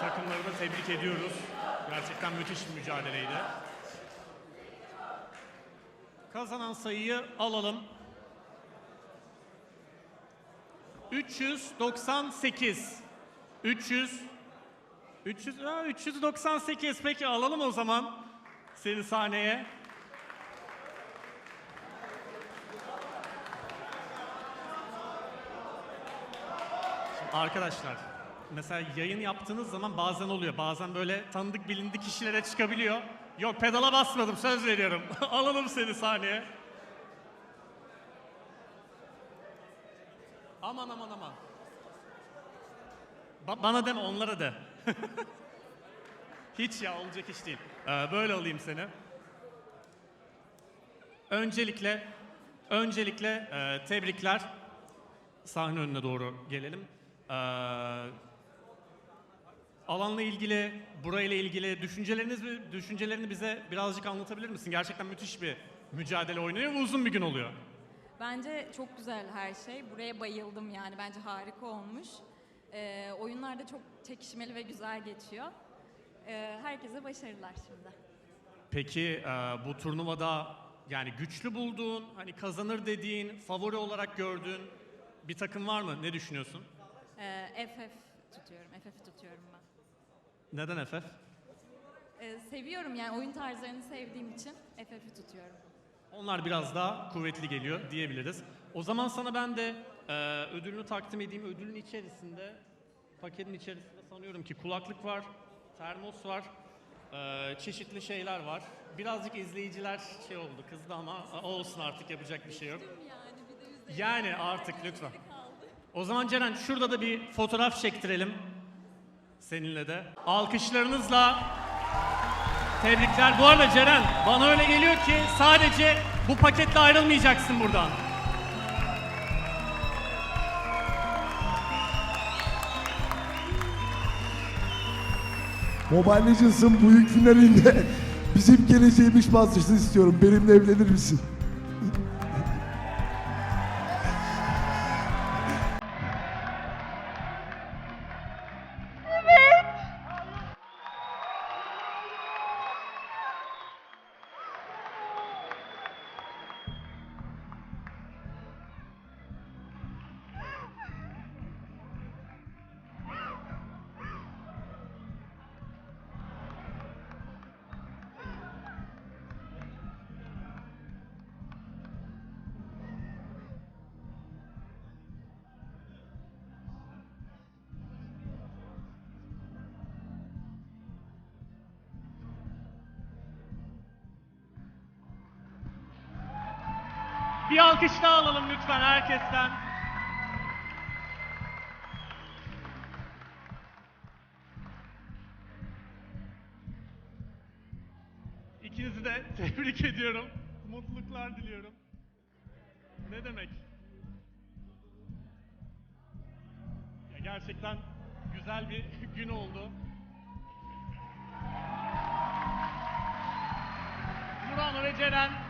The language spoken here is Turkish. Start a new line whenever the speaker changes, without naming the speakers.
takımları da tebrik ediyoruz. Gerçekten müthiş bir mücadeleydi. Kazanan sayıyı alalım. 398. 300 300 aa, 398. Peki alalım o zaman seni sahneye. Arkadaşlar mesela yayın yaptığınız zaman bazen oluyor. Bazen böyle tanıdık bilindik kişilere çıkabiliyor. Yok pedala basmadım söz veriyorum. alalım seni sahneye. Aman aman aman. Ba- bana deme onlara de. Hiç ya olacak iş değil. Ee, böyle alayım seni. Öncelikle öncelikle e, tebrikler. Sahne önüne doğru gelelim. Ee, alanla ilgili, burayla ilgili düşünceleriniz düşüncelerini bize birazcık anlatabilir misin? Gerçekten müthiş bir mücadele oynuyor ve uzun bir gün oluyor.
Bence çok güzel her şey. Buraya bayıldım yani. Bence harika olmuş. Ee, oyunlar da çok çekişmeli ve güzel geçiyor. Ee, herkese başarılar şimdi.
Peki e, bu turnuvada yani güçlü bulduğun, hani kazanır dediğin, favori olarak gördüğün bir takım var mı? Ne düşünüyorsun?
Ee, FF tutuyorum. FF tutuyorum ben.
Neden FF?
Ee, seviyorum yani oyun tarzlarını sevdiğim için FF'i tutuyorum.
Onlar biraz daha kuvvetli geliyor diyebiliriz. O zaman sana ben de e, ödülünü takdim edeyim. Ödülün içerisinde, paketin içerisinde sanıyorum ki kulaklık var, termos var, e, çeşitli şeyler var. Birazcık izleyiciler şey oldu, kızdı ama olsun artık yapacak bir şey yok.
Yani bir de üzerine
Yani artık lütfen. O zaman Ceren şurada da bir fotoğraf çektirelim. Seninle de. Alkışlarınızla tebrikler. Bu arada Ceren bana öyle geliyor ki sadece bu paketle ayrılmayacaksın buradan.
Mobile Legends'ın büyük finalinde bizim geleceğimiz bastırsın istiyorum. Benimle evlenir misin?
Bir alkış daha alalım lütfen herkesten. İkinizi de tebrik ediyorum. Mutluluklar diliyorum. Ne demek? Ya gerçekten güzel bir gün oldu. Murano ve Ceren